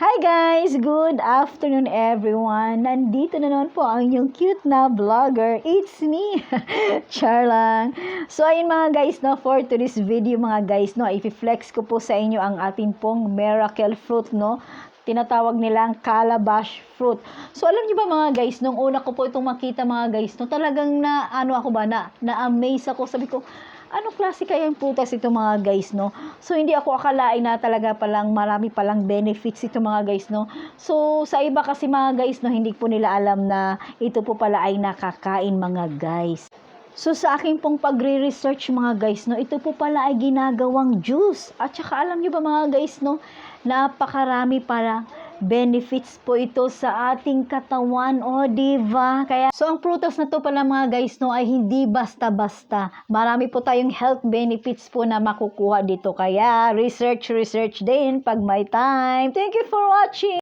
Hi guys! Good afternoon everyone! Nandito na naman po ang inyong cute na vlogger. It's me! Char lang. So ayun mga guys, no, for today's video mga guys, no, i-flex ko po sa inyo ang ating pong miracle fruit, no? Tinatawag nilang calabash fruit. So alam niyo ba mga guys, nung una ko po itong makita mga guys, no, talagang na, ano ako ba, na, na-amaze ako. Sabi ko, ano klase kaya yung prutas ito mga guys, no? So, hindi ako akalain na talaga palang marami palang benefits ito mga guys, no? So, sa iba kasi mga guys, no, hindi po nila alam na ito po pala ay nakakain mga guys. So, sa aking pong pagre-research mga guys, no, ito po pala ay ginagawang juice. At saka alam nyo ba mga guys, no, napakarami para benefits po ito sa ating katawan. O, diva? Kaya, so ang prutas na to pala mga guys, no, ay hindi basta-basta. Marami po tayong health benefits po na makukuha dito. Kaya, research, research din pag may time. Thank you for watching!